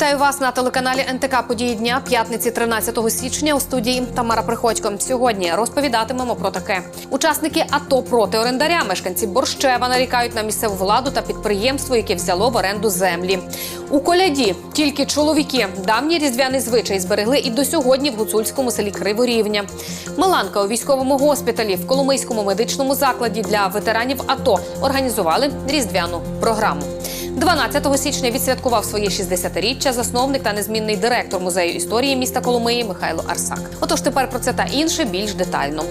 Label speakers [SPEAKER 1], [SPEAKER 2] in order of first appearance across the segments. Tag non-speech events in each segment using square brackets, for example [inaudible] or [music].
[SPEAKER 1] Вітаю вас на телеканалі НТК Події дня п'ятниці 13 січня у студії Тамара Приходько. Сьогодні розповідатимемо про таке. Учасники АТО проти орендаря, мешканці Борщева нарікають на місцеву владу та підприємство, яке взяло в оренду землі. У коляді тільки чоловіки давній різдвяний звичай зберегли і до сьогодні в гуцульському селі Криворівня. Меланка у військовому госпіталі в Коломийському медичному закладі для ветеранів АТО організували різдвяну програму. 12 січня відсвяткував своє 60-річчя засновник та незмінний директор музею історії міста Коломиї Михайло Арсак. Отож, тепер про це та інше більш детально.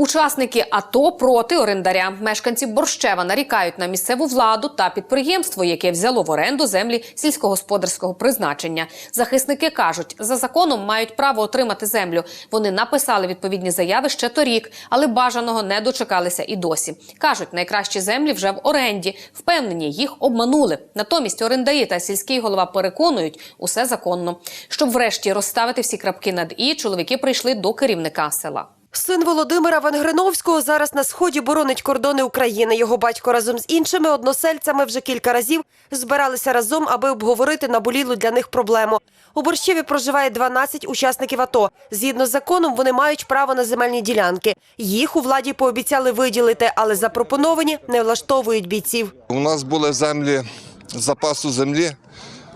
[SPEAKER 1] Учасники АТО проти орендаря. Мешканці Борщева нарікають на місцеву владу та підприємство, яке взяло в оренду землі сільськогосподарського призначення. Захисники кажуть, за законом мають право отримати землю. Вони написали відповідні заяви ще торік, але бажаного не дочекалися і досі. кажуть, найкращі землі вже в оренді. Впевнені, їх обманули. Натомість орендарі та сільський голова переконують, усе законно. Щоб врешті розставити всі крапки над і, чоловіки прийшли до керівника села.
[SPEAKER 2] Син Володимира Венгриновського зараз на сході боронить кордони України. Його батько разом з іншими односельцями вже кілька разів збиралися разом, аби обговорити наболілу для них проблему. У Борщеві проживає 12 учасників АТО. Згідно з законом, вони мають право на земельні ділянки. Їх у владі пообіцяли виділити, але запропоновані не влаштовують бійців.
[SPEAKER 3] У нас були землі запасу землі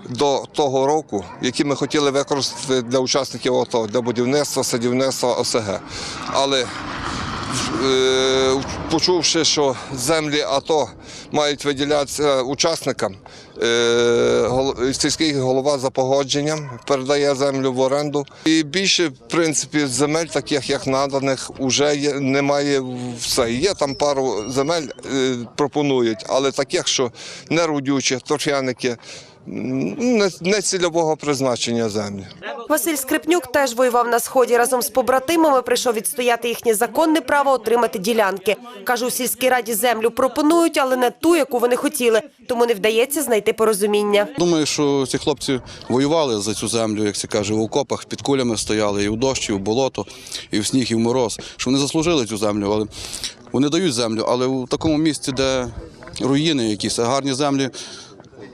[SPEAKER 3] до того року, які ми хотіли використати для учасників АТО, для будівництва, садівництва ОСГ. Але е, почувши, що землі АТО мають виділятися учасникам, е, сільський голова за погодженням передає землю в оренду. І більше, в принципі, земель, таких як наданих, вже є, немає все. Є там пару земель е, пропонують, але таких, що не родючі, торфяники, не, цільового призначення землі.
[SPEAKER 2] Василь Скрипнюк теж воював на сході. Разом з побратимами прийшов відстояти їхнє законне право отримати ділянки. Каже, у сільській раді землю пропонують, але не ту, яку вони хотіли. Тому не вдається знайти порозуміння.
[SPEAKER 4] Думаю, що ці хлопці воювали за цю землю, як це каже, в окопах під кулями стояли і в дощ, і в болото, і в сніг, і в мороз. Що вони заслужили цю землю, але вони дають землю, але в такому місці, де руїни якісь, а гарні землі.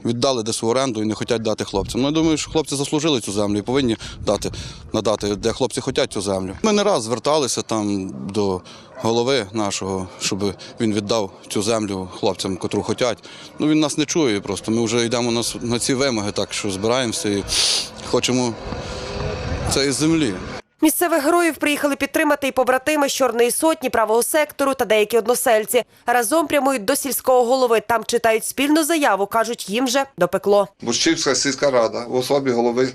[SPEAKER 4] Віддали десь в оренду і не хочуть дати хлопцям. Ну, я думаю, що хлопці заслужили цю землю і повинні дати, надати, де хлопці хочуть цю землю. Ми не раз зверталися там до голови нашого, щоб він віддав цю землю хлопцям, котру хочуть. Ну він нас не чує просто. Ми вже йдемо на, на ці вимоги, так що збираємося і хочемо цієї землі.
[SPEAKER 2] Місцевих героїв приїхали підтримати і побратими з Чорної сотні, правого сектору та деякі односельці. Разом прямують до сільського голови. Там читають спільну заяву. кажуть, їм вже допекло.
[SPEAKER 3] Борщівська сільська рада в особі голови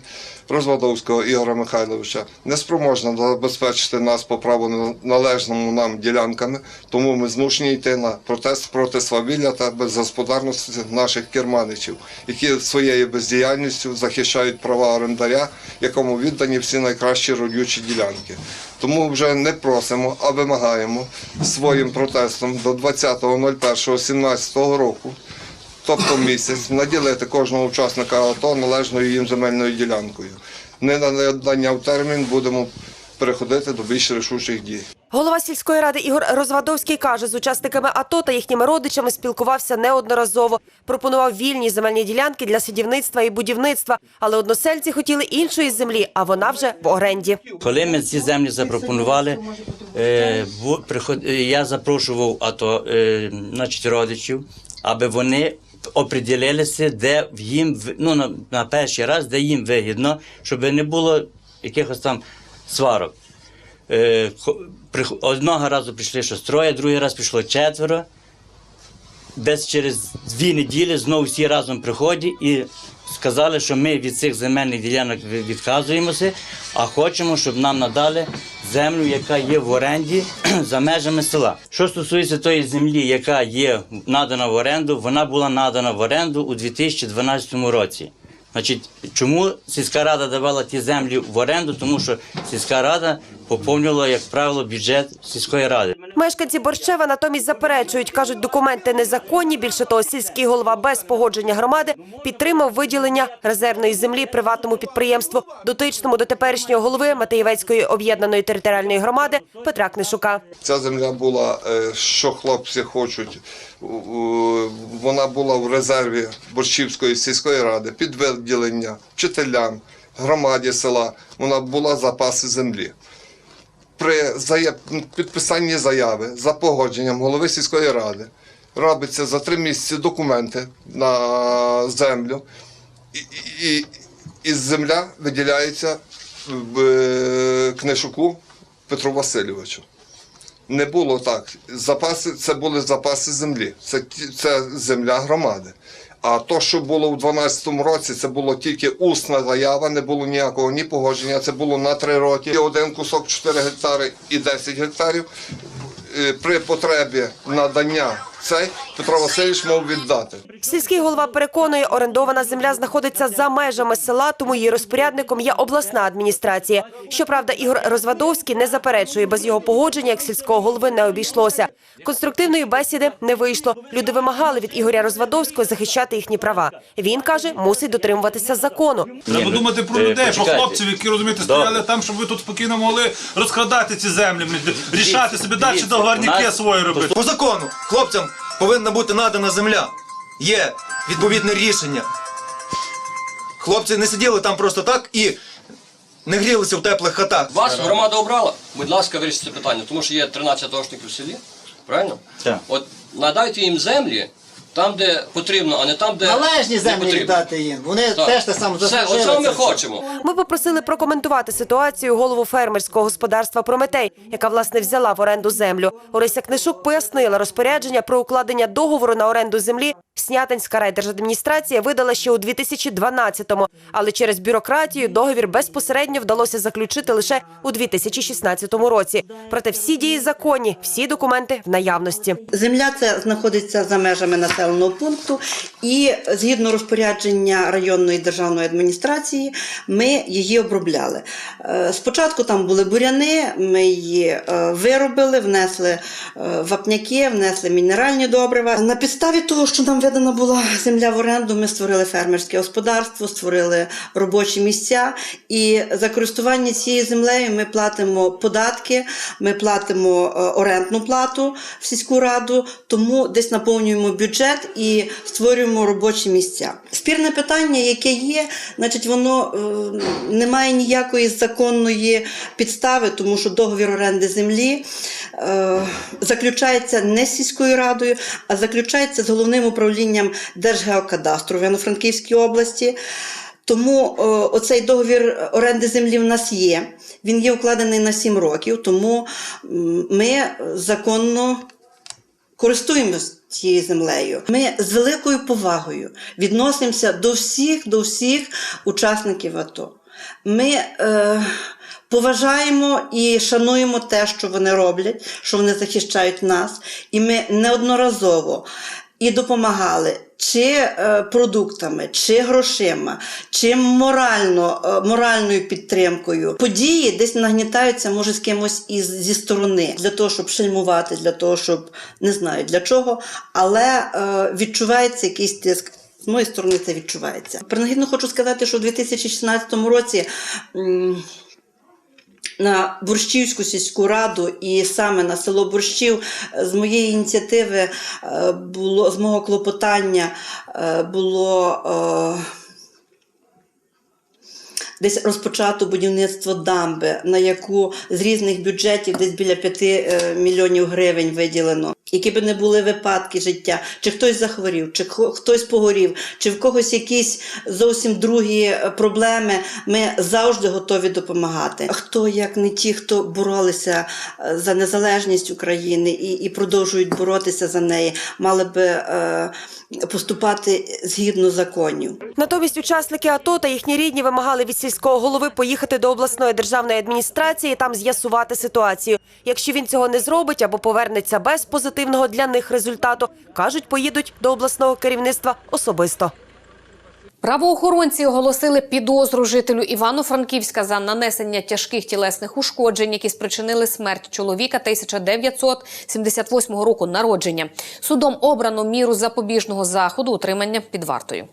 [SPEAKER 3] Розвадовського Ігоря Михайловича неспроможна забезпечити нас по праву на- належному нам ділянками, тому ми змушені йти на протест проти свавілля та безгосподарності наших керманичів, які своєю бездіяльністю захищають права орендаря, якому віддані всі найкращі родючі ділянки. Тому вже не просимо, а вимагаємо своїм протестом до 20.01.17 року тобто місяць, наділити кожного учасника АТО належною їм земельною ділянкою. Не на надання в термін будемо переходити до більш рішучих дій.
[SPEAKER 2] Голова сільської ради Ігор Розвадовський каже, з учасниками АТО та їхніми родичами спілкувався неодноразово. Пропонував вільні земельні ділянки для садівництва і будівництва, але односельці хотіли іншої землі, а вона вже в оренді.
[SPEAKER 5] Коли ми ці землі запропонували, е, е, я запрошував АТО, е, значить, родичів, аби вони оприділилися, де їм ну, на перший раз, де їм вигідно, щоб не було якихось там сварок. Е, Одного разу прийшли щось троє, другий раз прийшло четверо. Десь через дві неділі знову всі разом приходять і сказали, що ми від цих земельних ділянок відказуємося, а хочемо, щоб нам надали землю, яка є в оренді [clears throat] за межами села. Що стосується тої землі, яка є надана в оренду, вона була надана в оренду у 2012 році. Значить, чому сільська рада давала ті землі в оренду? Тому що сільська рада поповнювала, як правило, бюджет сільської ради.
[SPEAKER 2] Мешканці Борщева натомість заперечують, кажуть, документи незаконні. Більше того, сільський голова без погодження громади підтримав виділення резервної землі приватному підприємству, дотичному до теперішнього голови Матеєвецької об'єднаної територіальної громади Петра Книшука.
[SPEAKER 3] Ця земля була, е, що хлопці хочуть, вона була в резерві Борщівської сільської ради під виділення вчителям, громаді села. Вона була запаси землі. При підписанні заяви за погодженням голови сільської ради робиться за три місяці документи на землю, і, і, і земля виділяється в е, книжуку Петру Васильовичу. Не було так. Запаси це були запаси землі. Це, це земля громади. А то, що було у 2012 році, це було тільки усна заява, не було ніякого ні погодження. Це було на три роки. І Один кусок 4 гектари і 10 гектарів. Е, При потребі надання цей Петро Васильович мав віддати.
[SPEAKER 2] Сільський голова переконує, орендована земля знаходиться за межами села, тому її розпорядником є обласна адміністрація. Щоправда, Ігор Розвадовський не заперечує, без його погодження як сільського голови не обійшлося. Конструктивної бесіди не вийшло. Люди вимагали від Ігоря Розвадовського захищати їхні права. Він каже, мусить дотримуватися закону.
[SPEAKER 6] Треба
[SPEAKER 5] ну,
[SPEAKER 6] думати про
[SPEAKER 5] е,
[SPEAKER 6] людей, про хлопців, які розумієте, стояли там, щоб ви тут спокійно могли розкрадати ці землі, рішати собі далі договорники свої робити.
[SPEAKER 7] По закону хлопцям повинна бути надана земля. Є відповідне рішення. Хлопці не сиділи там просто так і не грілися в теплих хатах.
[SPEAKER 8] Вас громада обрала. Будь ласка, вирішіть це питання, тому що є 13 атошників в селі. Правильно?
[SPEAKER 5] Так.
[SPEAKER 8] От надайте їм землі там, де потрібно, а не там, де
[SPEAKER 9] Належні землі
[SPEAKER 8] потрібно.
[SPEAKER 9] віддати їм. Вони
[SPEAKER 8] Так.
[SPEAKER 9] теж те саме
[SPEAKER 8] Все,
[SPEAKER 9] заслужили.
[SPEAKER 8] оце ми
[SPEAKER 9] це все.
[SPEAKER 8] хочемо.
[SPEAKER 2] Ми попросили прокоментувати ситуацію голову фермерського господарства Прометей, яка власне взяла в оренду землю. Орися Книшук пояснила розпорядження про укладення договору на оренду землі. Снятинська райдержадміністрація видала ще у 2012-му, але через бюрократію договір безпосередньо вдалося заключити лише у 2016 році. Проте всі дії законні, всі документи в наявності.
[SPEAKER 10] Земля ця знаходиться за межами населеного пункту, і згідно розпорядження районної державної адміністрації, ми її обробляли. Е, Спочатку там були буряни, ми її е, виробили, внесли е, вапняки, внесли мінеральні добрива. На підставі того, що нам видана була земля в оренду, ми створили фермерське господарство, створили робочі місця. І за користування цією землею ми платимо податки, ми платимо орендну плату в сільську раду, тому десь наповнюємо бюджет і створюємо робочі місця. Спірне питання, яке є, значить, воно е, не має ніякої законної підстави, тому що договір оренди землі е, заключається не сільською радою, а заключається з головним управлінням Держгеокадастру в Івано-Франківській області. Тому е, оцей договір оренди землі в нас є. Він є укладений на 7 років, тому ми законно користуємось цією землею. Ми з великою повагою відносимося до всіх, до всіх учасників АТО. Ми е, поважаємо і шануємо те, що вони роблять, що вони захищають нас. І ми неодноразово і допомагали чи е, продуктами, чи грошима, чи морально, е, моральною підтримкою. Події десь нагнітаються, може, з кимось із зі сторони для того, щоб шельмувати, для того, щоб не знаю для чого, але е, відчувається якийсь тиск. З моєї сторони це відчувається. Принагідно хочу сказати, що у 2016 році. На Борщівську сільську раду і саме на село Борщів е, з моєї ініціативи е, було з мого клопотання е, було е, десь розпочато будівництво дамби, на яку з різних бюджетів десь біля 5 е, мільйонів гривень виділено. Які би не були випадки життя, чи хтось захворів, чи хтось погорів, чи в когось якісь зовсім другі е, проблеми, ми завжди готові допомагати. Хто як не ті, хто боролися е, за незалежність України і, і продовжують боротися за неї, мали би е, поступати згідно законів.
[SPEAKER 2] Натомість учасники АТО та їхні рідні вимагали від сільського голови поїхати до обласної державної адміністрації і там з'ясувати ситуацію. Якщо він цього не зробить або повернеться без позитивного для них результату, кажуть, поїдуть до обласного керівництва особисто.
[SPEAKER 1] Правоохоронці оголосили підозру жителю Івано-Франківська за нанесення тяжких тілесних ушкоджень, які спричинили смерть чоловіка 1978 року народження. Судом обрано міру запобіжного заходу утримання під вартою.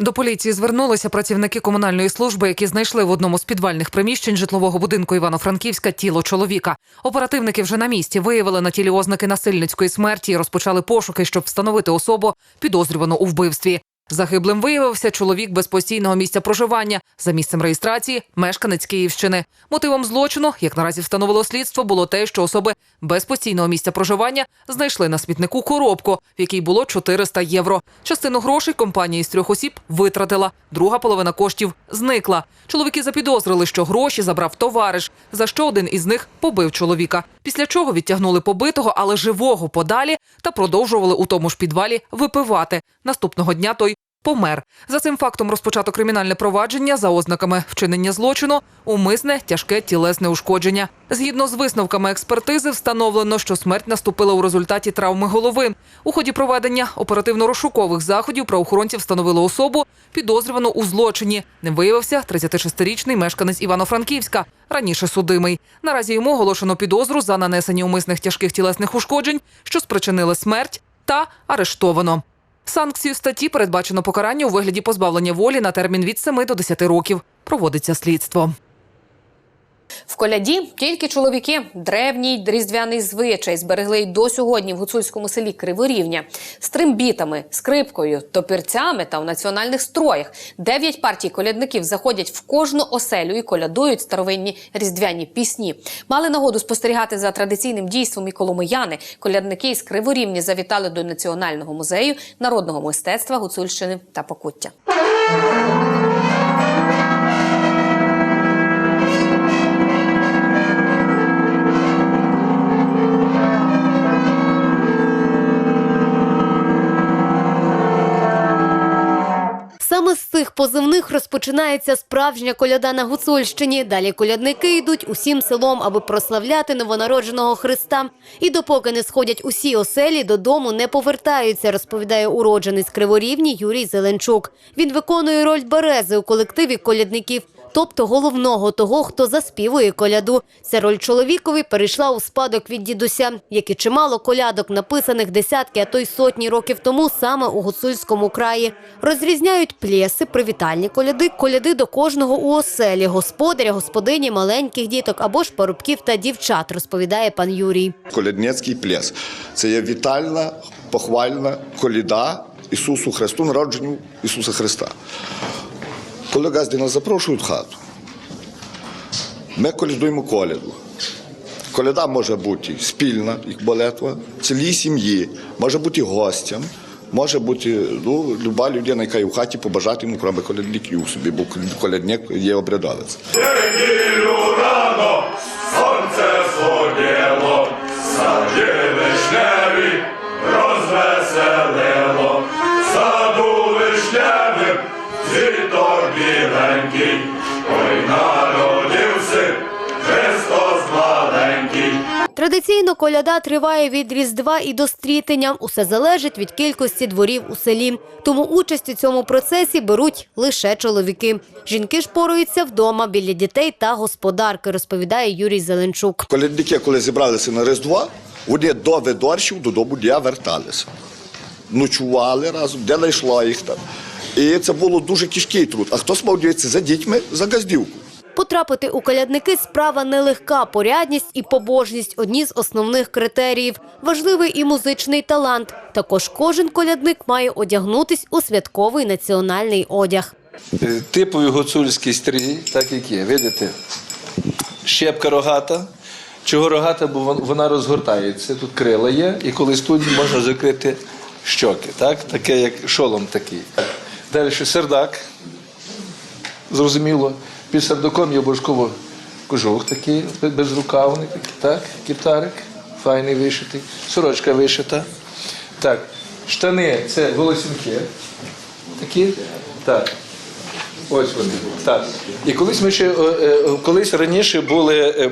[SPEAKER 9] До поліції звернулися працівники комунальної служби, які знайшли в одному з підвальних приміщень житлового будинку Івано-Франківська тіло чоловіка. Оперативники вже на місці виявили на тілі ознаки насильницької смерті і розпочали пошуки, щоб встановити особу, підозрювану у вбивстві. Загиблим виявився чоловік без постійного місця проживання за місцем реєстрації, мешканець Київщини. Мотивом злочину, як наразі встановило слідство, було те, що особи без постійного місця проживання знайшли на смітнику коробку, в якій було 400 євро. Частину грошей компанія із трьох осіб витратила. Друга половина коштів зникла. Чоловіки запідозрили, що гроші забрав товариш, за що один із них побив чоловіка. Після чого відтягнули побитого, але живого подалі та продовжували у тому ж підвалі випивати. Наступного дня той помер. За цим фактом розпочато кримінальне провадження за ознаками вчинення злочину, умисне тяжке тілесне ушкодження. Згідно з висновками експертизи, встановлено, що смерть наступила у результаті травми голови. У ході проведення оперативно-розшукових заходів правоохоронці встановили особу, підозрювану у злочині. Ним виявився 36-річний мешканець Івано-Франківська, раніше судимий. Наразі йому оголошено підозру за нанесення умисних тяжких тілесних ушкоджень, що спричинили смерть, та арештовано. Санкцію статті передбачено покарання у вигляді позбавлення волі на термін від 7 до 10 років. Проводиться слідство.
[SPEAKER 1] В коляді тільки чоловіки. Древній різдвяний звичай зберегли й до сьогодні в гуцульському селі Криворівня з трембітами, скрипкою, топірцями та в національних строях. Дев'ять партій колядників заходять в кожну оселю і колядують старовинні різдвяні пісні. Мали нагоду спостерігати за традиційним дійством і коломияни. Колядники із Криворівні завітали до Національного музею народного мистецтва Гуцульщини та Покуття.
[SPEAKER 11] Цих позивних розпочинається справжня коляда на Гуцульщині. Далі колядники йдуть усім селом, аби прославляти новонародженого Христа. І допоки не сходять усі оселі, додому не повертаються, розповідає уродженець Криворівні Юрій Зеленчук. Він виконує роль берези у колективі колядників. Тобто головного того, хто заспівує коляду. Ця роль чоловікові перейшла у спадок від дідуся, як і чимало колядок, написаних десятки, а то й сотні років тому саме у гуцульському краї. Розрізняють плєси, привітальні коляди, коляди до кожного у оселі, господаря, господині, маленьких діток або ж парубків та дівчат, розповідає пан Юрій.
[SPEAKER 12] Колядницький пляс. Це є вітальна, похвальна коліда Ісусу Христу, народженню Ісуса Христа. Коли газди нас запрошують в хату, ми колядуємо коляду. Коляда може бути спільна, як молитва, цілій сім'ї, може бути гостям, може бути ну, люба людина, яка є в хаті, побажати йому кроме колядників собі, бо колядник є обрядовець.
[SPEAKER 11] Традиційно коляда триває від Різдва і до стрітення. Усе залежить від кількості дворів у селі. Тому участь у цьому процесі беруть лише чоловіки. Жінки ж поруються вдома біля дітей та господарки, розповідає Юрій Зеленчук.
[SPEAKER 12] Колядники, коли зібралися на Різдво, вони до видорщів додому не верталися. Ночували разом, де знайшла їх там. І це було дуже тяжкий труд. А хтось мав дивитися за дітьми за газдівку.
[SPEAKER 11] Потрапити у колядники справа нелегка. Порядність і побожність – одні з основних критеріїв. Важливий і музичний талант. Також кожен колядник має одягнутись у святковий національний одяг.
[SPEAKER 13] Е, Типовий гуцульський стрій, так як є, видите? Щепка рогата. Чого рогата, бо вона розгортається. Тут крила є, і коли тут можна закрити щоки, так? Таке як шолом такий. Далі сердак. Зрозуміло. Під сардуком є обов'язково кожух такий, безрукавник, так, кіптарик, файний вишитий, сорочка вишита. Так, штани це волосінки. Такі. Так. Ось вони. Так. І колись ми ще е, е, колись раніше були е,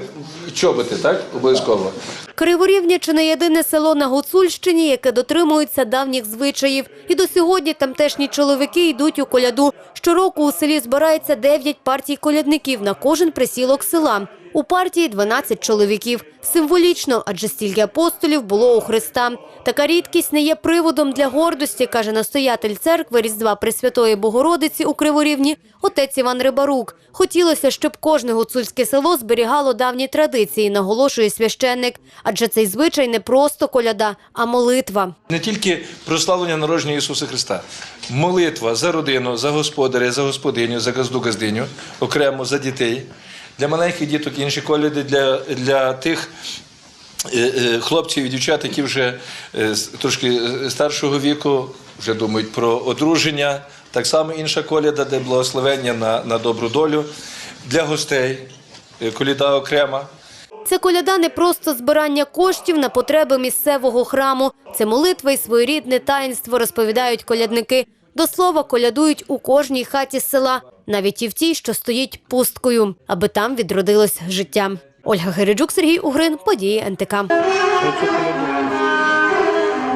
[SPEAKER 13] чоботи, так? Обов'язково.
[SPEAKER 11] Криворівня не єдине село на Гуцульщині, яке дотримується давніх звичаїв. І до сьогодні тамтешні чоловіки йдуть у коляду. Щороку у селі збирається 9 партій колядників на кожен присілок села. У партії 12 чоловіків. Символічно, адже стільки апостолів було у Христа. Така рідкість не є приводом для гордості, каже настоятель церкви Різдва Пресвятої Богородиці у Криворівні, отець Іван Рибарук. Хотілося, щоб кожне гуцульське село зберігало давні традиції, наголошує священник. Адже цей звичай не просто коляда, а молитва.
[SPEAKER 13] Не тільки прославлення народження Ісуса Христа, молитва за родину, за господаря, за господиню, за газду газдиню, окремо за дітей, для маленьких діток інші коляди для, для тих. е, е, Хлопців і дівчат, які вже е, трошки старшого віку, вже думають про одруження. Так само інша коляда, де благословення на, на добру долю. Для гостей коліда окрема.
[SPEAKER 11] Це коляда не просто збирання коштів на потреби місцевого храму. Це молитва і своєрідне таїнство, розповідають колядники. До слова, колядують у кожній хаті села, навіть і в тій, що стоїть пусткою, аби там відродилось життя. Ольга Гереджук, Сергій Угрин, події НТК.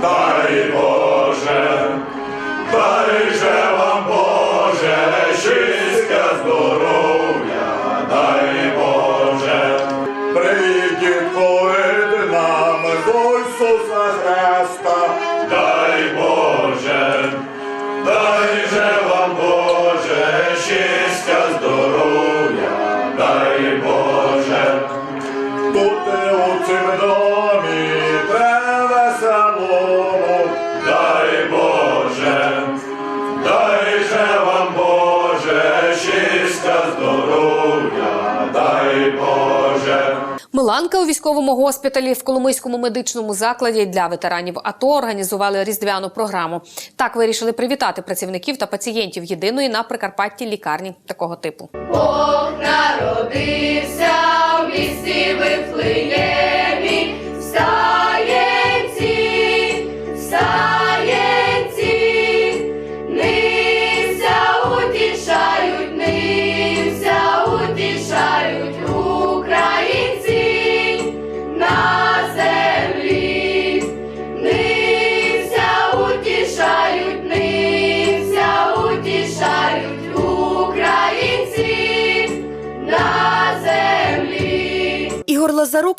[SPEAKER 14] Дай Боже, дай же вам Боже, щастя, здоров'я, дай до Ісуса Христа, дай Боже, дай же вам Боже, щастя, здоров'я, дай Боже. Тут у цім домі превеселому, дай Боже, дай же вам Боже, щастя, здоров'я, дай Боже.
[SPEAKER 1] Миланка у військовому госпіталі в Коломийському медичному закладі для ветеранів АТО організували різдвяну програму. Так вирішили привітати працівників та пацієнтів єдиної на Прикарпатті лікарні такого типу.
[SPEAKER 14] Бог народився в місті Вифлеємі, в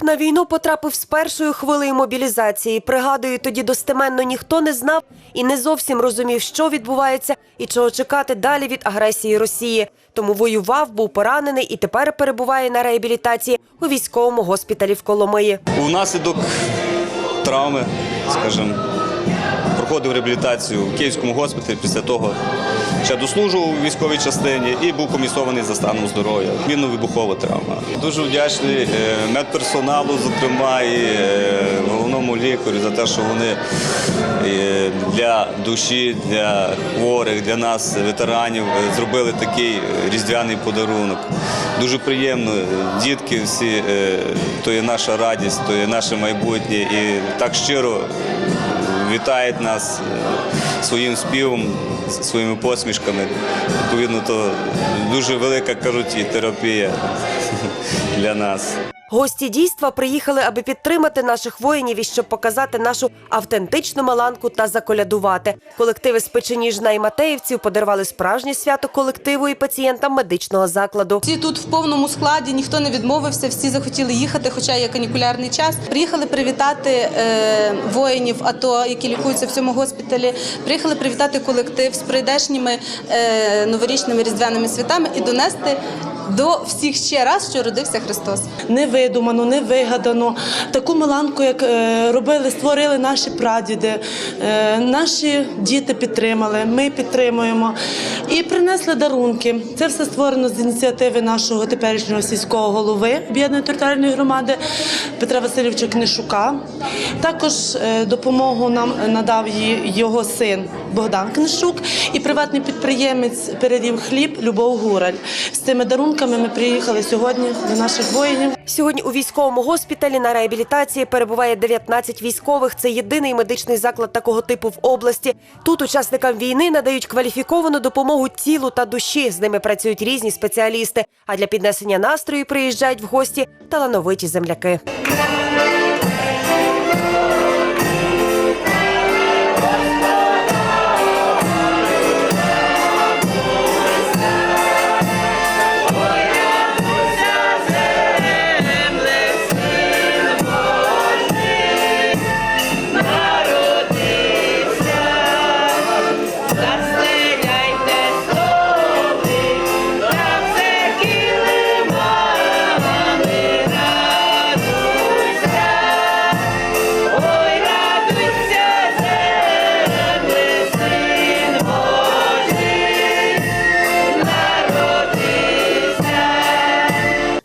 [SPEAKER 14] На
[SPEAKER 2] війну потрапив з першою хвилею мобілізації. Пригадую, тоді достеменно ніхто не знав і не зовсім розумів, що відбувається і чого чекати далі від агресії Росії. Тому воював, був поранений і тепер перебуває на реабілітації у військовому госпіталі в Коломиї.
[SPEAKER 15] Внаслідок травми, скажімо, проходив реабілітацію в Київському госпіталі. Після того ще дослужував у військовій частині і був комісований за станом здоров'я. Мінно-вибухова травма. Дуже вдячний е, медперсоналу, зокрема, і е, головному лікарю за те, що вони е, для душі, для хворих, для нас, ветеранів, зробили такий різдвяний подарунок. Дуже приємно. Дітки всі, то є наша радість, то є наше майбутнє. І так щиро вітають нас своїм співом, своїми посмішками. Відповідно, то дуже велика кажуть, і терапія [laughs] для нас.
[SPEAKER 2] Гості дійства приїхали, аби підтримати наших воїнів і щоб показати нашу автентичну маланку та заколядувати. Колективи з Печеніжна і Матеївців подарували справжнє свято колективу і пацієнтам медичного закладу.
[SPEAKER 16] Всі тут в повному складі, ніхто не відмовився, всі захотіли їхати, хоча є канікулярний час. Приїхали привітати е, воїнів АТО, які лікуються в цьому госпіталі. Приїхали привітати колектив з прийдешніми е, новорічними різдвяними святами і донести до всіх ще раз, що родився Христос.
[SPEAKER 17] не видумано, не вигадано. Таку миланку, як е, робили, створили наші прадіди, е, наші діти підтримали, ми підтримуємо і принесли дарунки. Це все створено з ініціативи нашого теперішнього сільського голови об'єднаної територіальної громади Петра Васильовича Книшука. Також е, допомогу нам надав їй його син Богдан Книшук і приватний підприємець передів хліб Любов Гураль. З цими дарунками ми приїхали сьогодні до наших воїнів.
[SPEAKER 2] Сьогодні у військовому госпіталі на реабілітації перебуває 19 військових. Це єдиний медичний заклад такого типу в області. Тут учасникам війни надають кваліфіковану допомогу тілу та душі. З ними працюють різні спеціалісти. А для піднесення настрою приїжджають в гості талановиті земляки.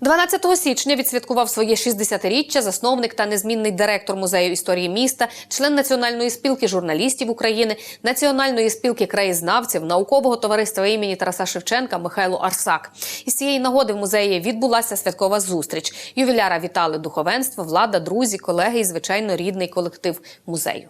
[SPEAKER 1] 13 січня відсвяткував своє 60-річчя засновник та незмінний директор музею історії міста, член Національної спілки журналістів України, Національної спілки краєзнавців, наукового товариства імені Тараса Шевченка Михайло Арсак. Із цієї нагоди в музеї відбулася святкова зустріч. Ювіляра вітали духовенство, влада, друзі, колеги і звичайно рідний колектив музею.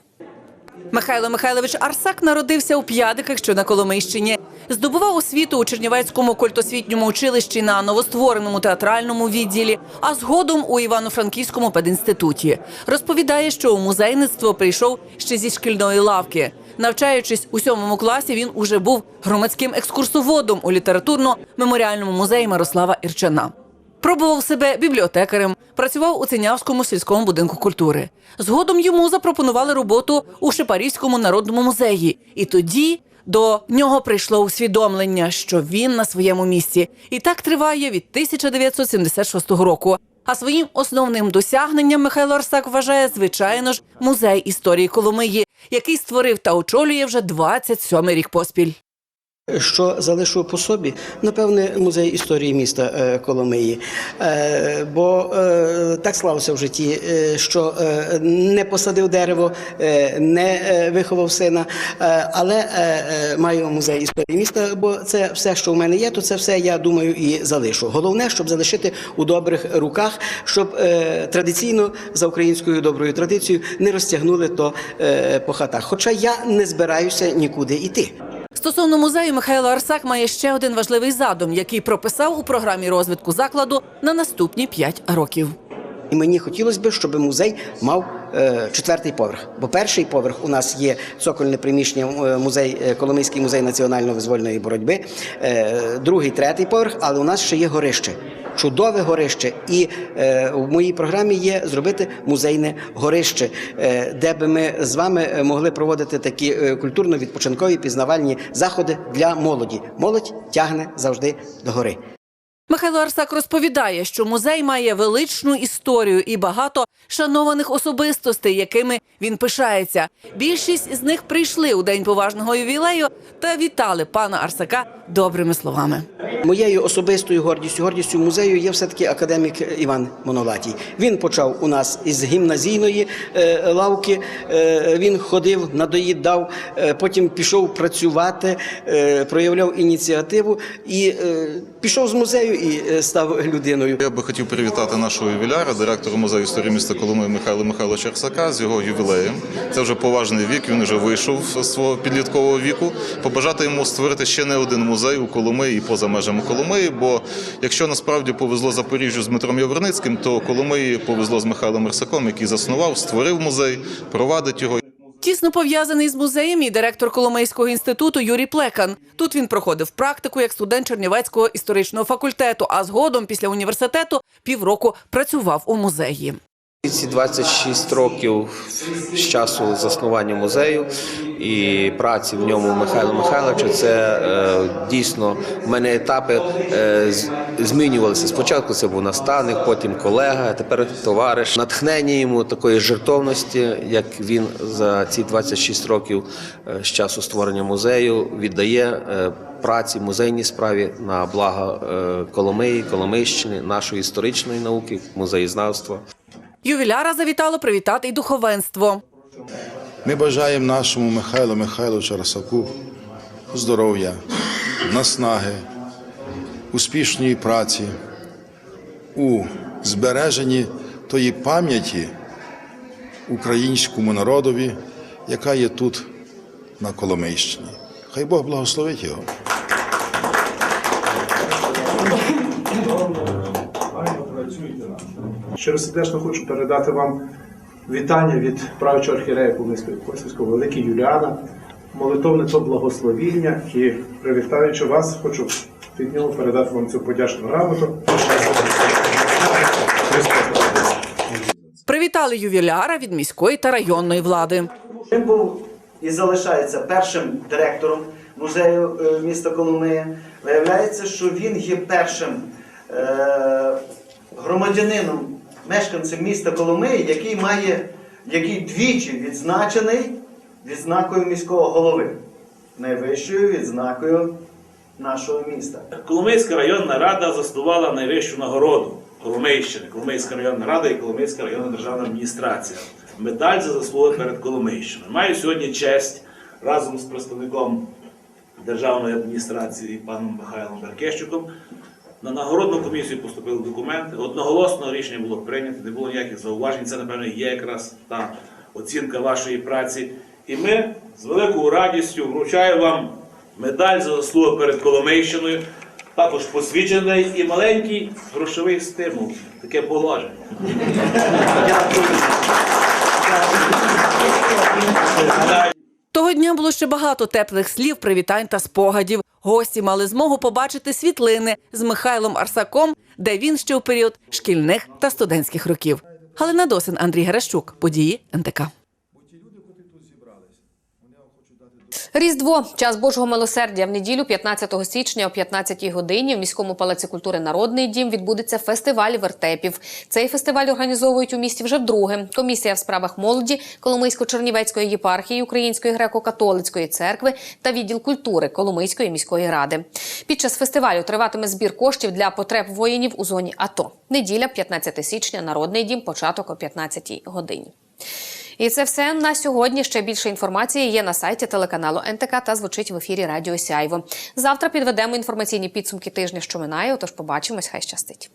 [SPEAKER 18] Михайло Михайлович Арсак народився у П'ядиках, що на Коломийщині. Здобував освіту у Чернівецькому культосвітньому училищі на новоствореному театральному відділі, а згодом у Івано-Франківському пединституті. Розповідає, що у музейництво прийшов ще зі шкільної лавки. Навчаючись у сьомому класі, він уже був громадським екскурсоводом у літературно-меморіальному музеї Мирослава Ірчана. Пробував себе бібліотекарем, працював у Цинявському сільському будинку культури. Згодом йому запропонували роботу у Шипарівському народному музеї. І тоді до нього прийшло усвідомлення, що він на своєму місці. І так триває від 1976 року. А своїм основним досягненням Михайло Арсак вважає, звичайно ж, музей історії Коломиї, який створив та очолює вже 27 рік поспіль.
[SPEAKER 19] Що залишу по собі? Напевне, музей історії міста е, Коломиї. Е, Бо е, так склалося в житті, що не посадив дерево, не виховав сина, але маю музей історії міста, бо це все, що в мене є, то це все я думаю і залишу. Головне, щоб залишити у добрих руках, щоб традиційно за українською доброю традицією не розтягнули то по хатах. Хоча я не збираюся нікуди йти.
[SPEAKER 18] Стосовно музею, Михайло Арсак має ще один важливий задум, який прописав у програмі розвитку закладу на наступні п'ять років.
[SPEAKER 19] І мені хотілося б, щоб музей мав е, четвертий поверх. Бо перший поверх у нас є цокольне приміщення е, музей, е, Коломийський музей національно-визвольної боротьби, другий, третій поверх, але у нас ще є горище. Чудове горище, і е, в моїй програмі є зробити музейне горище, е, де би ми з вами могли проводити такі е, культурно-відпочинкові пізнавальні заходи для молоді. Молодь тягне завжди до гори.
[SPEAKER 18] Михайло Арсак розповідає, що музей має величну історію і багато шанованих особистостей, якими він пишається. Більшість з них прийшли у день поважного ювілею та вітали пана Арсака добрими словами.
[SPEAKER 19] Моєю особистою гордістю, гордістю музею є все-таки академік Іван Монолатій. Він почав у нас із гімназійної е, лавки. Е, він ходив, надоїдав, е, потім пішов працювати, проявляв ініціативу і е, пішов з музею і е, став людиною.
[SPEAKER 20] Я би хотів привітати нашого ювіляра, директора музею історії міста Коломиї Михайла Михайловича Арсака з його ювілеєм. Це вже поважний вік. Він вже вийшов з свого підліткового віку. Побажати йому створити ще не один музей у Коломиї і поза межами Коломиї. Бо якщо насправді повезло Запоріжжю з Дмитром Яворницьким, то Коломиї повезло з Михайлом Арсаком, який заснував, створив музей, провадить його.
[SPEAKER 18] Тісно пов'язаний з музеєм і директор Коломийського інституту Юрій Плекан. Тут він проходив практику як студент Чернівецького історичного факультету, а згодом після університету півроку працював у музеї.
[SPEAKER 21] Ці 26 років з часу заснування музею і праці в ньому Михайла Михайловича, це е, дійсно в мене етапи е, змінювалися. Спочатку це був наставник, потім колега, тепер товариш. Натхнення йому такої жертовності, як він за ці 26 років е, з часу створення музею віддає е, праці музейній справі на благо е, Коломиї, Коломийщини, нашої історичної науки, музеєзнавства.
[SPEAKER 18] Ювіляра завітало привітати й духовенство.
[SPEAKER 22] Ми бажаємо нашому Михайлу Михайловичу Расаку здоров'я, наснаги, успішної праці у збереженні тої пам'яті українському народові, яка є тут на Коломийщині. Хай Бог благословить його.
[SPEAKER 23] Щиро сердечно хочу передати вам вітання від правичого архірея Коломийського Косівського Великий Юліана, молитовне то благословіння і привітаючи вас, хочу від нього передати вам цю подячну грамоту.
[SPEAKER 18] Привітали ювіляра від міської та районної влади.
[SPEAKER 24] Він був і залишається першим директором музею е, міста Коломия. Виявляється, що він є першим е, громадянином, мешканцем міста Коломиї, який має, який двічі відзначений відзнакою міського голови, найвищою відзнакою нашого міста.
[SPEAKER 25] Коломийська районна рада заснувала найвищу нагороду
[SPEAKER 26] Коломийщини, Коломийська районна рада і Коломийська районна державна адміністрація. Медаль за заслуги перед Коломийщиною. Маю сьогодні честь разом з представником державної адміністрації паном Михайлом Беркещуком. На нагородну комісію поступили документи. Одноголосно рішення було прийнято, не було ніяких зауважень. Це, напевно, є якраз та оцінка вашої праці. І ми з великою радістю вручаємо вам медаль за заслуги перед Коломийщиною, також посвідчений і маленький грошовий стимул. Таке положення.
[SPEAKER 18] Того дня було ще багато теплих слів, привітань та спогадів. Гості мали змогу побачити світлини з Михайлом Арсаком, де він ще у період шкільних та студентських років. Галина Досин, Андрій Геращук. Події НТК.
[SPEAKER 1] Різдво час Божого милосердя в неділю, 15 січня о 15-й годині в міському палаці культури Народний дім відбудеться фестиваль вертепів. Цей фестиваль організовують у місті вже вдруге. Комісія в справах молоді Коломийсько-Чернівецької єпархії Української греко-католицької церкви та відділ культури Коломийської міської ради. Під час фестивалю триватиме збір коштів для потреб воїнів у зоні АТО. Неділя, 15 січня, Народний дім, початок о 15-й годині. І це все на сьогодні. Ще більше інформації є на сайті телеканалу НТК та звучить в ефірі Радіо Сяйво. Завтра підведемо інформаційні підсумки тижня, що минає. Отож, побачимось. Хай щастить.